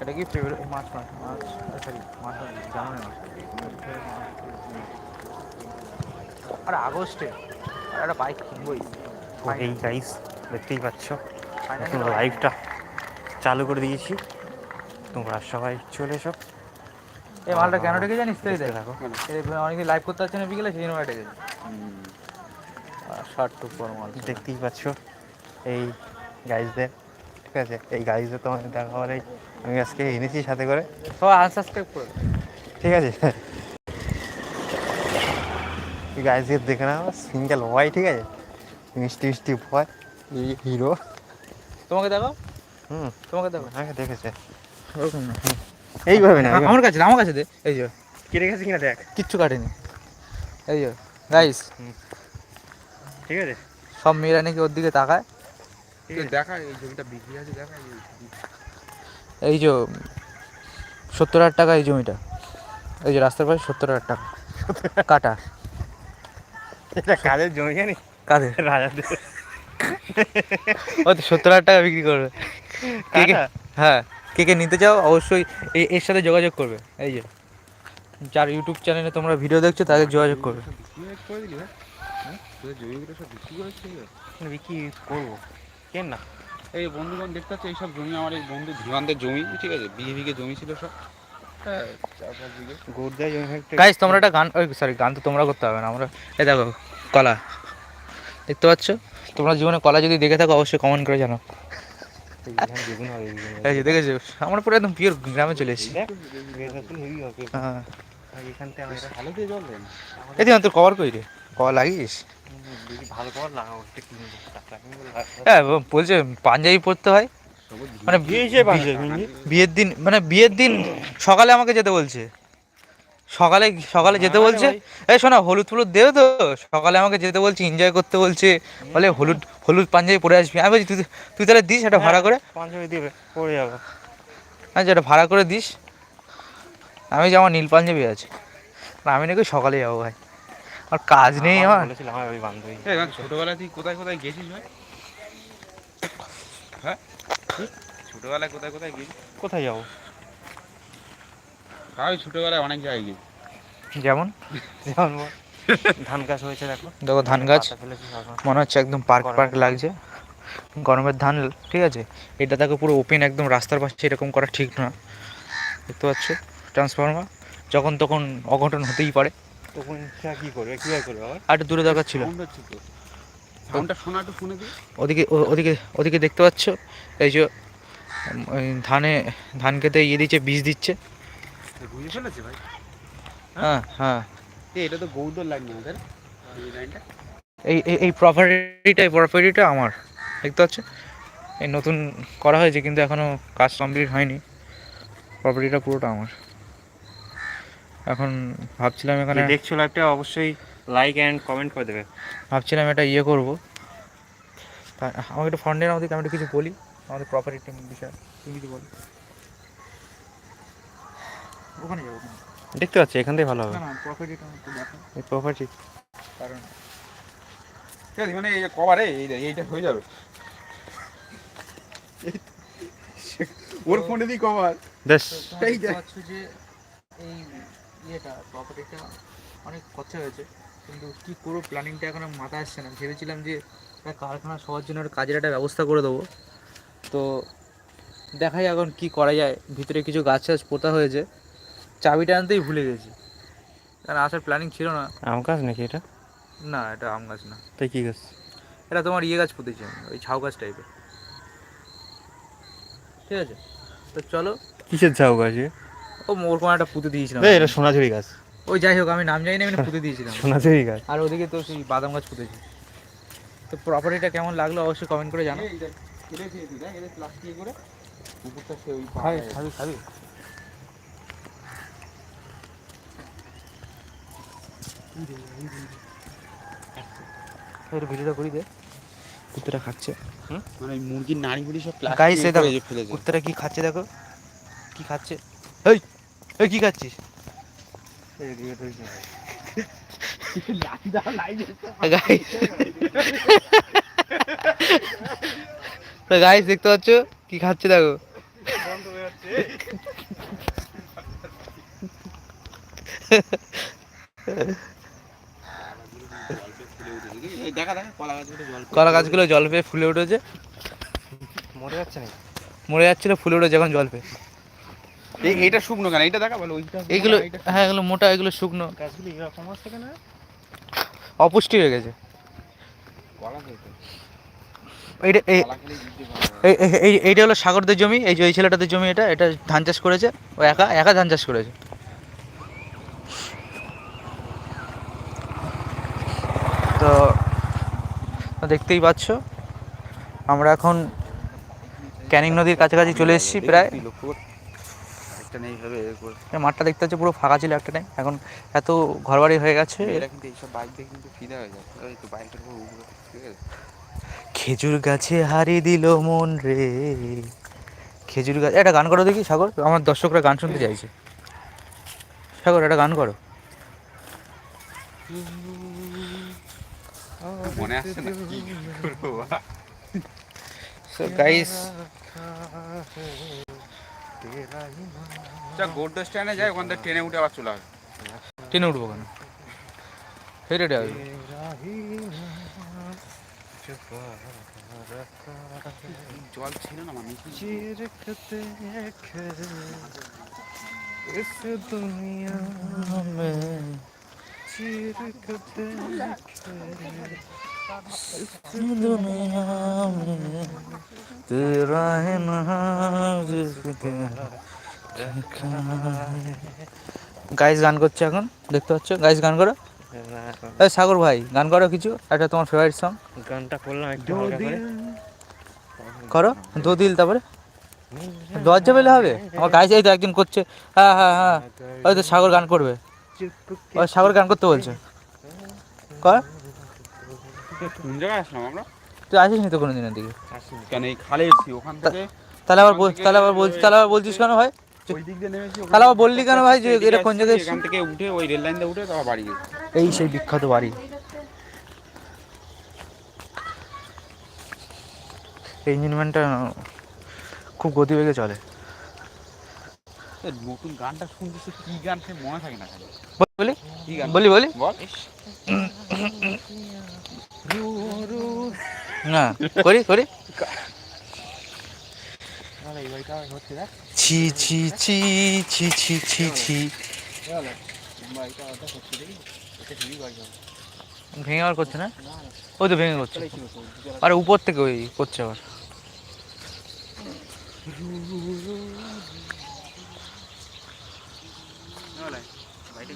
এটা কি February March মাস মার্চ সরি মার্চ জানুয়ারি মাস আর আগস্টে আর একটা বাইক কিনবই এই গাইস দেখতেই পাচ্ছ। Bike লাইভটা চালু করে দিয়েছি। তোমরা সবাই চলে এসো। এই মালটা কেন ডেকে জানিস তো এই দেখতে অনেকে লাইভ করতে পারছে না বিকেলে সেই জন্য ডেকেছে ষাট টুক মাল দেখতেই পাচ্ছ। এই গাইজদের ঠিক আছে? এই গাইজদের তোমাদের দেখা হলেই আমি আজকে এনেছি সাথে করে। সবাই আনসাবস্ক্রাইব করে। ঠিক আছে। গাইজদের দেখে নাও সিঙ্গেল ভয় ঠিক আছে? মিষ্টি মিষ্টি ভয় হিরো তোমাকে দেখো হুম। তোমাকে দেখো আমাকে দেখেছে। ওরকম না। এইভাবে না আমার কাছে আমার কাছে দে। এই যে কেটে গেছে কিনা দেখ। কিচ্ছু কাটেনি। এই যে গাইস ঠিক আছে? সব মেয়েরা নাকি ওর দিকে তাকায়। ঠিক আছে। দেখা এই জমিটা বিক্রি আছে দেখা এই যে সত্তর হাজার টাকা এই জমিটা। এই যে রাস্তার পাশে সত্তর হাজার টাকা। কাটা। এটা কাজের জমি জানি? কাদের? রাজাদের। ও তো সত্তর হাজার টাকা বিক্রি করবে। কে কে? হ্যাঁ কে কে নিতে চাও অবশ্যই এই এর সাথে যোগাযোগ করবে। এই যে যার ইউটিউব চ্যানেলে তোমরা ভিডিও দেখছ তাদের যোগাযোগ করবে। বিক্রি হ্যাঁ? বিক্রি করব। কেন না? এই বন্ধুগণ দেখতে পাচ্ছ এইসব জমি আমার এই বন্ধু ধীমানদের জমি ঠিক আছে বিঘে বিঘে জমি ছিল সব। হ্যাঁ গাইজ তোমরা একটা গান ওই সরি গান তো তোমরা করতে হবে না আমরা এই দেখো কলা। দেখতে পাচ্ছ? তোমরা জীবনে কলা যদি দেখে থাকো অবশ্যই কমেন্ট করে দেখেছ? আমরা পুরো একদম পিওর গ্রামে চলে এসেছি। হ্যাঁ। তোর কভার কই রে? কভার লাগিস? ভালো করে। হ্যাঁ বলছে পাঞ্জাবি পরতে হয়। মানে বিয়ের দিন মানে বিয়ের দিন সকালে আমাকে যেতে বলছে। সকালে সকালে যেতে বলছে? এই শোনা হলুদ ফুলুদ দেও তো? সকালে আমাকে যেতে বলছে এনজয় করতে বলছে। বলে হলুদ হলুদ পাঞ্জাবি পরে আসবি। আমি বলছি তুই তুই তাহলে দিস এটা ভাড়া করে? পাঞ্জাবি দিবে পরে যাব। আমি যেটা ভাড়া করে দিস। আমি যে আমার নীল পাঞ্জাবি আছে। আমি নাকি সকালে যাব ভাই। আর কাজ নেই আমার। বলেছিলাম আমার ওই বান্ধবী। ছোটবেলা তুই কোথায় কোথায় গেছিস ভাই? হ্যাঁ? ছোটবেলায় কোথায় কোথায় গেছিস? কোথায় যাব? আমি ছোটবেলায় অনেক জায়গায় গেছি যেমন? যেমন বল, ধান গাছ হয়েছে দেখো। দেখো ধান গাছ। মনে হচ্ছে একদম পার্ক পার্ক লাগছে। গরমের ধান ঠিক আছে? এটা দেখো পুরো ওপেন একদম রাস্তার পাশে এরকম করা ঠিক না। দেখতে পাচ্ছ? ট্রান্সফর্মার। যখন তখন অঘটন হতেই পারে। তখন সে কি করবে? কীভাবে করবে আবার? আর একটু দূরে দরকার ছিল। সাউন্ড হচ্ছে তো। সাউন্ডটা শোনা একটু শুনে দিই। ওদিকে ও- ওদিকে ওদিকে দেখতে পাচ্ছ? এই যে ধানে ধান খেতে ইয়ে দিচ্ছে বীজ দিচ্ছে। বুঝে ফেলেছে ভাই? হ্যাঁ? হ্যাঁ এই এটা তো গৌদর লাইন আমাদের এই লাইনটা এই এই- এই প্রপার্টিটা এই প্রপার্টিটা আমার। দেখতে পাচ্ছ? এই নতুন করা হয়েছে কিন্তু এখনও কাজ কমপ্লিট হয়নি। প্রপার্টিটা পুরোটা আমার। এখন ভাবছিলাম এখানে দেখছ লাইভটা অবশ্যই লাইক অ্যান্ড কমেন্ট করে দেবে। ভাবছিলাম এটা ইয়ে করব। আমাকে একটু ফান্ডের আমাদের আমি একটু কিছু বলি। আমাদের প্রপার্টি বিষয়ে তুমি কিছু বলো। ওখানে যাব ওখানে। দেখতে পাচ্ছি এখান থেকে ভালো হবে। না না প্রপার্টিটা একটু দেখো। এই প্রপার্টি কারণ ঠিক আছে মানে এই যে কভারে এই এইটা হয়ে যাবে। ওর ফোনে দিই কভার তোমরা এই যে এই ইয়েটা প্রপার্টিটা অনেক খরচা হয়েছে। কিন্তু কি করব প্ল্যানিংটা এখন মাথায় আসছে না। ভেবেছিলাম যে একটা কারখানা সবার জন্য একটা কাজের একটা ব্যবস্থা করে দেবো। তো দেখাই এখন কি করা যায়। ভিতরে কিছু গাছ টাছ পোতা হয়েছে। চাবিটা আনতেই ভুলে গেছি। কারণ আসার প্ল্যানিং ছিল না। আম গাছ নাকি এটা? না এটা আম গাছ না। তাই কী গাছ? এটা তোমার ইয়ে গাছ পুঁতেছি আমি ওই ঝাউ গাছ টাইপের ঠিক আছে? তো চলো। কিসের ঝাউ গাছ? ও মোর কোনো একটা পুঁতে দিয়েছিলাম। এই, এটা সোনাঝুরি গাছ। ওই যাই হোক আমি নাম জানি না আমি পুঁতে দিয়েছিলাম। সোনাঝুরি গাছ। আর ওদিকে তো সেই বাদাম গাছ পুঁতেছি। তো প্রপার্টিটা কেমন লাগল অবশ্যই কমেন্ট করে জানো ভিডিওটা করি দে। কুত্তাটা খাচ্ছে। মানে মুরগির নাড়িগুলি সব Guys, এই দেখো, ফেলেছে। কুত্তাটা কি খাচ্ছে দেখো? কি খাচ্ছে? এই! এই কি খাচ্ছিস? গাইস দেখতে পাচ্ছ? কি খাচ্ছে দেখো। কলা গাছগুলো জল পেয়ে ফুলে উঠেছে। মরে যাচ্ছে না মরে যাচ্ছিল ফুলে উঠেছে এখন জল পেয়ে। এইটা শুকনো কেন এইটা দেখা বলো ওইটা এইগুলো হ্যাঁ এগুলো মোটা এগুলো শুকনো গাছগুলো এরকম আসছে কেন অপুষ্টি হয়ে গেছে এইটা এইটা হলো সাগরদের জমি এই যে এই ছেলেটাদের জমি এটা এটা ধান চাষ করেছে ও একা একা ধান চাষ করেছে তো তো দেখতেই পাচ্ছ আমরা এখন ক্যানিং নদীর কাছাকাছি চলে এসেছি প্রায় একটা নেই হবে মাঠটা দেখতে হচ্ছে পুরো ফাঁকা ছিল একটা টাইম এখন এত ঘরবাড়ি হয়ে গেছে। এরা কিন্তু এইসব বাইক দিয়ে কিন্তু ফিদা হয়ে যায় ওই তো বাইকের উপর উঠবে ঠিক আছে খেজুর গাছে হারি দিল মন রে। খেজুর গাছ একটা গান করো দেখি সাগর। আমার দর্শকরা গান শুনতে চাইছে। সাগর একটা গান করো। মনে আসছে না কি করব সো গাইস চল গোড্ড স্ট্যান্ডে যাই ওখান থেকে ট্রেনে উঠে আবার চলে আসবে ট্রেনে উঠবো কেন হেঁটে হেঁটে আসবো জল ছিল না মানে কি इस दुनिया में चिरकते दुनिया में तेरा है नाम গাইস গান করছে এখন দেখতে পাচ্ছ গাইস গান করো এই সাগর ভাই গান করো কিছু একটা তোমার ফেভারিট সং গানটা করলাম একটু হালকা করে করো দো দিল তারপরে লজ্জা পেলে হবে আমার গাইস এই তো একজন করছে হ্যাঁ হ্যাঁ হ্যাঁ ওই তো সাগর গান করবে ওই সাগর গান করতে বলছে কর কোন জায়গায় আসলাম আমরা? তুই আসিস নি তো কোনো দিনের দিকে কেন এই খালে এসেছি ওখান থেকে তাহলে আবার তাহলে আবার বলছিস তাহলে আবার বলছিস কেন ভাই? তাহলে আবার বললি কেন ভাই যে এটা কোন জায়গায় এখান থেকে উঠে ওই রেল লাইন দিয়ে উঠে তারপর বাড়ি গেছি। এই সেই বিখ্যাত বাড়ি। এই ইঞ্জিনম্যানটা খুব গতিবেগে চলে। নতুন গানটা শুনতে সে কি গান সে মনে থাকে না খালি। বলি? বলি বলি। বল। না করি করি। ছি ছি ছি ছি ছি ছি ছি। ভেঙে আবার করছে না? ওই তো ভেঙে করছে। আরে উপর থেকে ওই করছে আবার বাড়িটা কিন্তু হেভি হবে আহ, হুম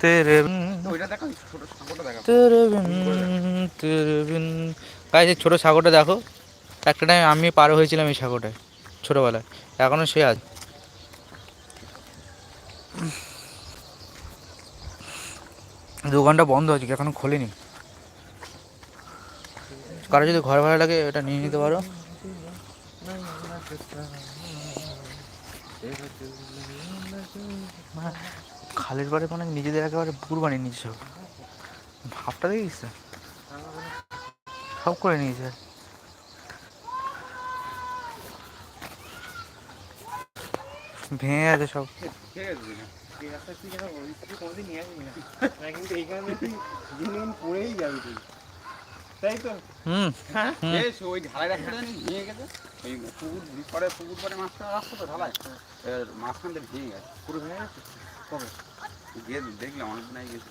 তেরে গাইস এই ছোটো সাগরটা দেখো। একটা টাইম আমি পার হয়েছিলাম এই সাগরটায় ছোটোবেলায়। এখনও সে আজ দোকানটা বন্ধ আছে কি এখনও খোলেনি। কারও যদি ঘর ভাড়া লাগে এটা নিয়ে নিতে পারো। খালের পাড়ে মানে নিজেদের একেবারে পুকুর বানিয়ে নিয়েছে সব ভাবটা দেখিস সব করে নিয়েছে। ভেঙে গেছে সব। তো পরে পরে মাঝখান থেকে ভেঙে গেছে। পুরো ভেঙে গেছে? কবে? গিয়ে দেখলাম অনেকদিন আগে গেছি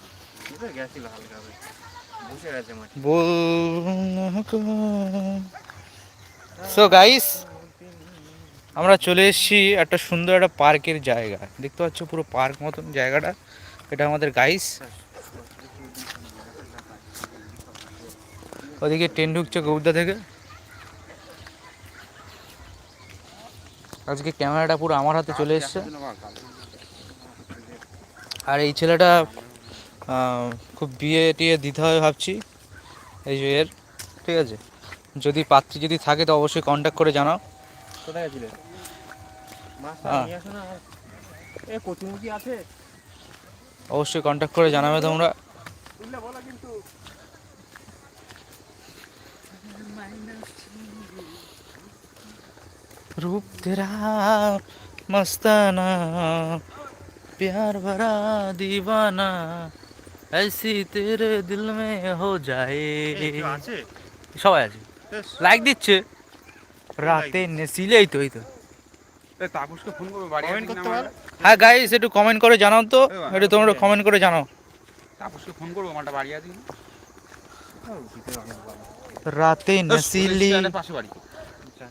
তুই গেছিল হালকা বসে গেছে মাটি সো গাইস আমরা চলে এসেছি একটা সুন্দর একটা পার্কের জায়গা। দেখতে পাচ্ছ পুরো পার্ক মতন জায়গাটা। এটা আমাদের গাইস ওদিকে ট্রেন ঢুকছে গৌদা থেকে। আজকে ক্যামেরাটা পুরো আমার হাতে চলে এসছে। আর এই ছেলেটা খুব বিয়ে টিয়ে দিতে হবে ভাবছি এই যে এর ঠিক আছে? যদি পাত্রী যদি থাকে তো অবশ্যই কন্ট্যাক্ট করে জানাও। অবশ্যই কন্ট্যাক্ট করে জানাবে তোমরা। রূপ তেরা মস্তানা। प्यार भरा दीवाना ऐसी तेरे दिल में हो जाए আছে সবাই আছে লাইক দিচ্ছে রাতে নেছিলে এই তো এই তো এ, তাপসকে ফোন করবো বাড়ি কমেন্ট আসবি না করতে আমার? পারো হ্যাঁ গাইস একটু কমেন্ট করে জানাও তো এ বাবা, একটু তোমরা কমেন্ট করে জানাও তাপসকে ফোন করবো আমারটা বাড়ি আসবি না? রাতে ও, নসিলি স্ট্যান্ডের পাশে বাড়ি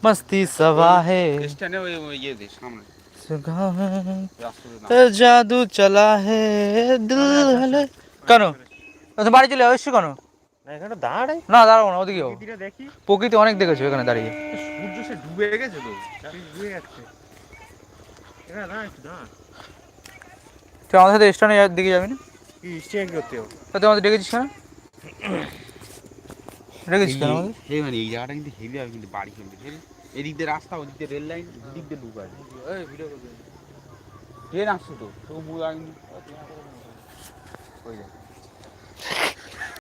मस्ती सवा है স্ট্যান্ডে ওই ওই ইয়ে দে সামনে सुगा है রাস্তাতে না। জাদু চলা হে দিল হলে। কেন? আচ্ছা বাড়ি চলে অবশ্যই কেন? না এখানে দাঁড়াই। না দাঁড়াবো না ওদিকে দেখি। প্রকৃতি অনেক দেখেছ এখানে দাঁড়িয়ে। সূর্য সে ডুবে গেছে তো। ঘুরে যাচ্ছে এখানে দাঁড়া একটু দাঁড়া। তুই আমাদের সাথে দিকে যাবি না? কি করতে হবে। তুই আমাদের ডেকেছিস কেন? ডেকেছিস কেন আমাদের? এই মানে এই জায়গাটা কিন্তু হেভি হবে কিন্তু বাড়ি কিন্তু হেভি এদিক দিয়ে রাস্তা ওদিক দিয়ে রেল লাইন দিক দিয়ে ঢুকা ট্রেন আসছে তো তবু মুখ আগে ওই দেখ